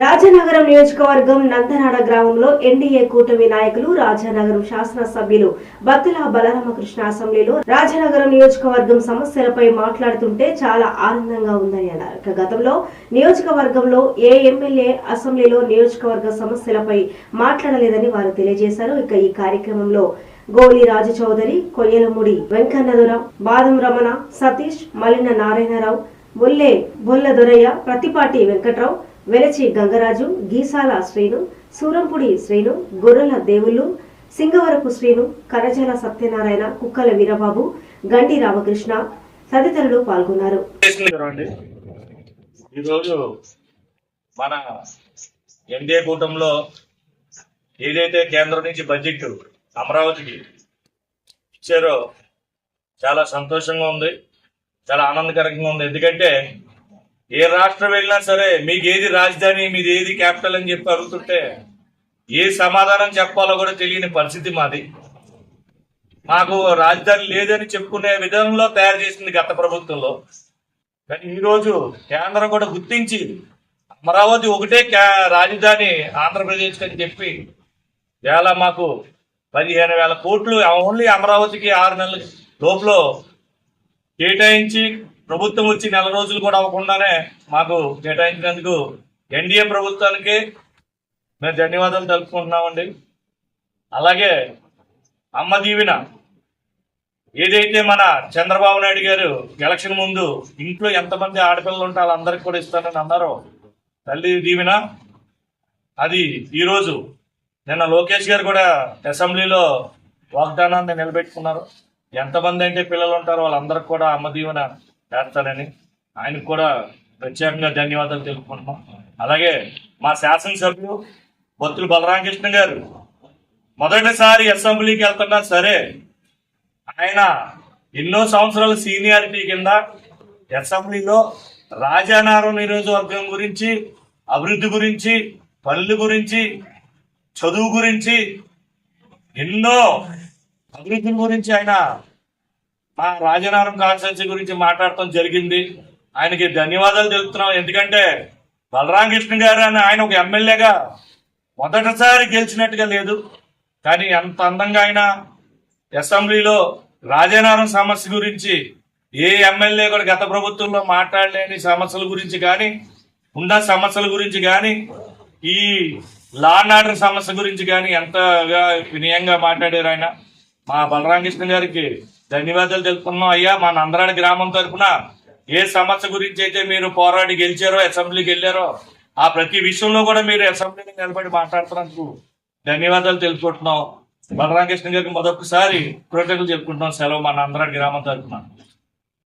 రాజానగరం నియోజకవర్గం నందనాడ గ్రామంలో ఎన్డీఏ కూటమి నాయకులు రాజానగరం శాసనసభ్యులు బత్తుల బలరామకృష్ణ అసెంబ్లీలో రాజానగరం నియోజకవర్గం సమస్యలపై మాట్లాడుతుంటే చాలా ఆనందంగా ఉందని అన్నారు. గతంలో నియోజకవర్గంలో ఏ ఎమ్మెల్యే అసెంబ్లీలో నియోజకవర్గ సమస్యలపై మాట్లాడలేదని వారు తెలియజేశారు. ఇక ఈ కార్యక్రమంలో గోలి రాజు చౌదరి కొయ్యలముడి వెంకన్నదుర బాదం రమణ సతీష్ మలిన నారాయణరావు బొల్లే బొల్ల దొరయ్య ప్రతిపాటి వెంకట్రావు వెలచి గంగరాజు గీసాల శ్రీను సూరంపుడి శ్రీను గొర్రెల దేవుళ్ళు సింగవరపు శ్రీను కరజల సత్యనారాయణ కుక్కల వీరబాబు గండి రామకృష్ణ తదితరులు పాల్గొన్నారు. ఈరోజు మన ఎన్డీఏ కూటమిలో ఏదైతే కేంద్రం నుంచి బడ్జెట్ అమరావతికి ఇచ్చారో చాలా సంతోషంగా ఉంది చాలా ఆనందకరంగా ఉంది. ఎందుకంటే ఏ రాష్ట్రం వెళ్ళినా సరే మీకు ఏది రాజధాని మీది ఏది క్యాపిటల్ అని చెప్పి అడుగుతుంటే ఏ సమాధానం చెప్పాలో కూడా తెలియని పరిస్థితి మాది. మాకు రాజధాని లేదని చెప్పుకునే విధంలో తయారు చేసింది గత ప్రభుత్వంలో. కానీ ఈరోజు కేంద్రం కూడా గుర్తించి అమరావతి ఒకటే క్యా- రాజధాని ఆంధ్రప్రదేశ్ అని చెప్పి వేళ మాకు పదిహేను వేల కోట్లు ఓన్లీ అమరావతికి ఆరు నెలల లోపల కేటాయించి ప్రభుత్వం వచ్చి నెల రోజులు కూడా అవ్వకుండానే మాకు కేటాయించినందుకు ఎన్డీఏ ప్రభుత్వానికి మేము ధన్యవాదాలు తెలుపుకుంటున్నామండి. అలాగే అమ్మ దీవెన. ఏదైతే మన చంద్రబాబు నాయుడు గారు ఎలక్షన్ ముందు ఇంట్లో ఎంతమంది ఆడపిల్లలు ఉంటే వాళ్ళందరికీ కూడా ఇస్తానని అన్నారో. తల్లి దీవెన. అది ఈరోజు నిన్న లోకేష్ గారు కూడా అసెంబ్లీలో వాగ్దానాన్ని నిలబెట్టుకున్నారు. ఎంతమంది అంటే పిల్లలు ఉంటారో వాళ్ళందరికీ కూడా అమ్మ దీవెన. చేస్తారని ఆయనకు కూడా ప్రత్యేకంగా ధన్యవాదాలు తెలుపుకుంటున్నాం. అలాగే మా శాసనసభ్యులు బొత్తులు బలరామకృష్ణ గారు మొదటిసారి అసెంబ్లీకి వెళ్తున్నా సరే ఆయన ఎన్నో సంవత్సరాల సీనియారిటీ కింద అసెంబ్లీలో రాజానారం నియోజకవర్గం గురించి అభివృద్ధి గురించి పనుల గురించి చదువు గురించి ఎన్నో అభివృద్ధి గురించి ఆయన మా రాజనారం కాన్స్టెన్సీ గురించి మాట్లాడటం జరిగింది. ఆయనకి ధన్యవాదాలు తెలుపుతున్నాం. ఎందుకంటే బలరామకృష్ణ గారు అని ఆయన ఒక ఎమ్మెల్యేగా మొదటిసారి గెలిచినట్టుగా లేదు. కానీ ఎంత అందంగా ఆయన అసెంబ్లీలో రాజనారం సమస్య గురించి ఏ ఎమ్మెల్యే కూడా గత ప్రభుత్వంలో మాట్లాడలేని సమస్యల గురించి కానీ ఉన్న సమస్యల గురించి కానీ ఈ లా అండ్ ఆర్డర్ సమస్య గురించి కానీ ఎంతగా వినయంగా మాట్లాడారు ఆయన. మా బలరామకృష్ణ గారికి ధన్యవాదాలు తెలుపుతున్నాం అయ్యా మా నందరాడి గ్రామం తరఫున ఏ సమస్య గురించి అయితే మీరు పోరాడి గెలిచారో అసెంబ్లీకి వెళ్ళారో ఆ ప్రతి విషయంలో కూడా మీరు అసెంబ్లీకి నిలబడి మాట్లాడుతున్నందుకు ధన్యవాదాలు తెలుపుకుంటున్నాం. బలరామకృష్ణ గారికి మరొకసారి కృతజ్ఞతలు చెప్పుకుంటున్నాం సెలవు మా నందరాడి గ్రామం తరఫున